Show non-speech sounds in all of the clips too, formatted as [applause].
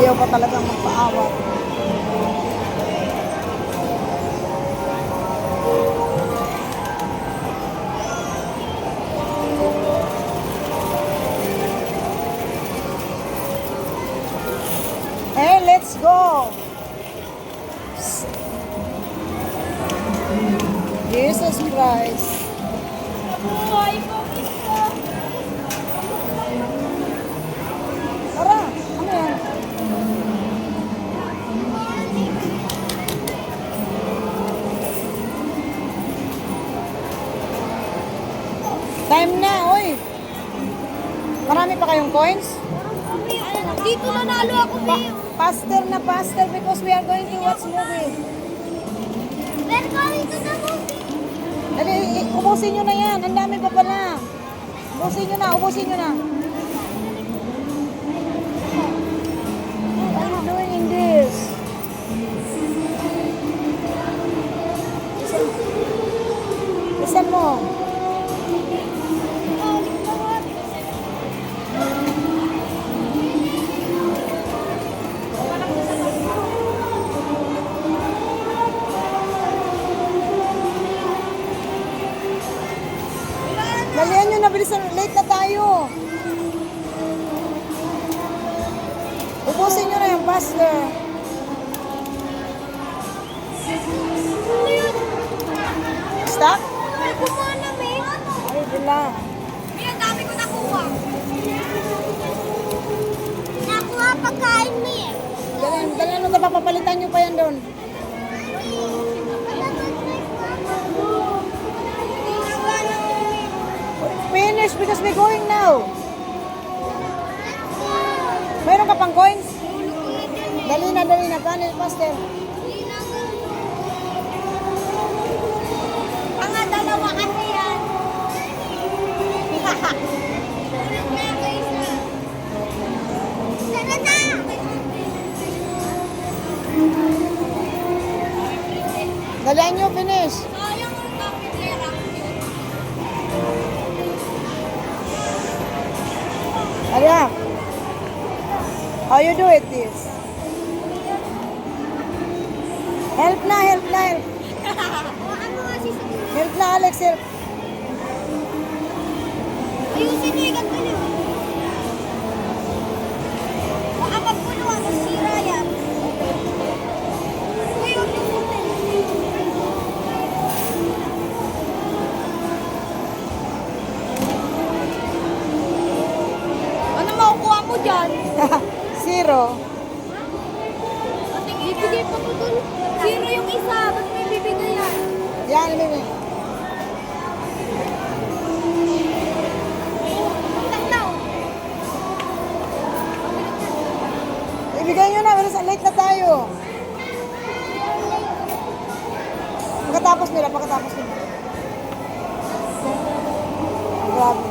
Ayaw pa talagang magpaawat. Hey, let's go! Jesus Christ. Tara, Time na, oy. Marami pa kayong coins? Dito nanalo ako, Beo. Faster na faster because we are going to watch movie. We're going to the movie. Dali, ubusin nyo na yan. Ang dami pa pala. Ubusin nyo na, ubusin nyo na. Ubusin nyo na yung faster. Stop? May kumuha na, May. Ay, bila. May ang dami ko nakuha. Nakuha pagkain, May. Dalihan, dalihan mo ito, papapalitan nyo pa yan doon. Finish because we're going now. Mayroon ka pang coins? Dali na. Paano, faster? Mga dalawa kasi yan. Tara na! Dalihan nyo, finish. Up. How you do it this? Help na, help na, help. [laughs] O ano Help na, Alex, help. Ayusin niyo yung ganito niyo. Baka magpuluhan, masira yan. Ano makukuha mo dyan? [laughs] Zero. Tatlaw. Ibigay nyo na, bilis, late na tayo. Pagkatapos nila, pagkatapos nila. Grabe.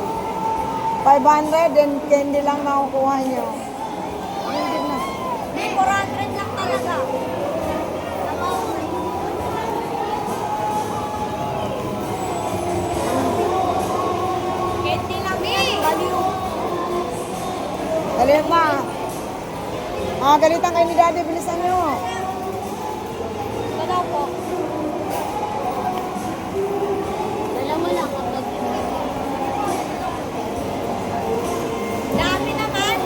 500 and candy lang nakukuha nyo. Ah, galitan kayo ni Daddy, bilisan nyo. Daw po. Dalawa lang kapag Dami naman.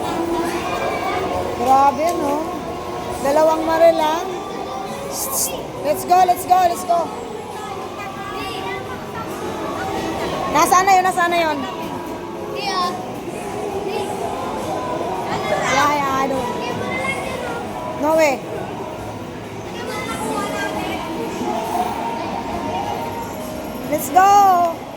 Dami naman. Grabe, no? Dalawang mare lang. Let's go, let's go, let's go. Nasaan na yun, nasaan na yun? Yeah, I know. No way. Let's go!